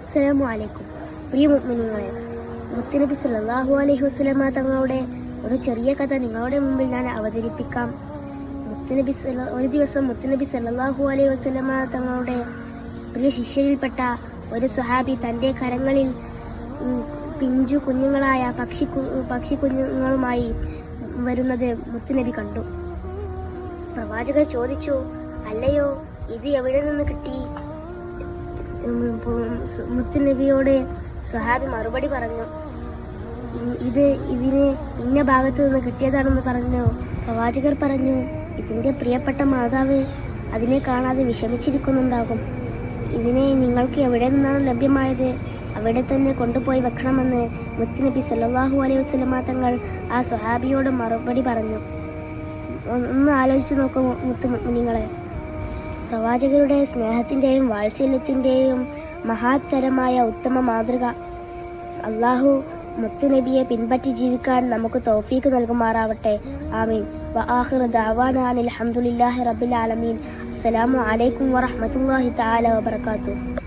അസ്സലാമു അലൈക്കും. പ്രിയ മുഅ്മിനീങ്ങളെ മുത്തനബി സല്ലല്ലാഹു അലൈഹി വസ്ലമ തങ്ങളുടെ ഒരു ചെറിയ കഥ നിങ്ങളുടെ മുമ്പിൽ ഞാൻ അവതരിപ്പിക്കാം. മുത്തനബി ഒരു ദിവസം മുത്തനബി സല്ലാഹു അലൈഹി വസ്ലമ തങ്ങളുടെ പ്രിയ ശിഷ്യരിൽപ്പെട്ട ഒരു സുഹാബി തന്റെ കരങ്ങളിൽ പിഞ്ചു കുഞ്ഞുങ്ങളായ പക്ഷി പക്ഷി കുഞ്ഞുങ്ങളുമായി വരുന്നത് മുത്തുനബി കണ്ടു. പ്രവാചകർ ചോദിച്ചു അല്ലയോ ഇത് എവിടെ നിന്ന് കിട്ടി? മുത്തുനബിയോട് സ്വഹാബി മറുപടി പറഞ്ഞു ഇത് ഇതിന് ഇന്ന ഭാഗത്തു നിന്ന് കിട്ടിയതാണെന്ന് പറഞ്ഞു. പ്രവാചകർ പറഞ്ഞു ഇതിന്റെ പ്രിയപ്പെട്ട മാതാവ് അതിനെ കാണാതെ വിഷമിച്ചിരിക്കുന്നുണ്ടാകും. ഇതിനെ നിങ്ങൾക്ക് എവിടെ നിന്നാണ് ലഭ്യമായത്? അവിടെ തന്നെ കൊണ്ടുപോയി വെക്കണമെന്ന് മുത്തുനബി സല്ലാഹു അലൈഹി വസല്ലമ തങ്ങൾ ആ സ്വഹാബിയോട് മറുപടി പറഞ്ഞു. ഒന്ന് ആലോചിച്ച് നോക്കൂ മുത്തു നിങ്ങളെ പ്രവാചകരുടെ സ്നേഹത്തിന്റെയും വാത്സല്യത്തിന്റെയും മഹാത്തരമായ ഉത്തമ മാതൃക. അള്ളാഹു മുത്തുനബിയെ പിൻപറ്റി ജീവിക്കാൻ നമുക്ക് തോഫീക്ക് നൽകുമാറാവട്ടെ. ആമീൻ. വആഖിറ ദഅവാന അനിൽ റബ്ബിൽ ആലമീൻ. അസ്സലാമു അലൈക്കും വറഹ്മത്തുള്ളാഹി തആല വബറകാതുഹു.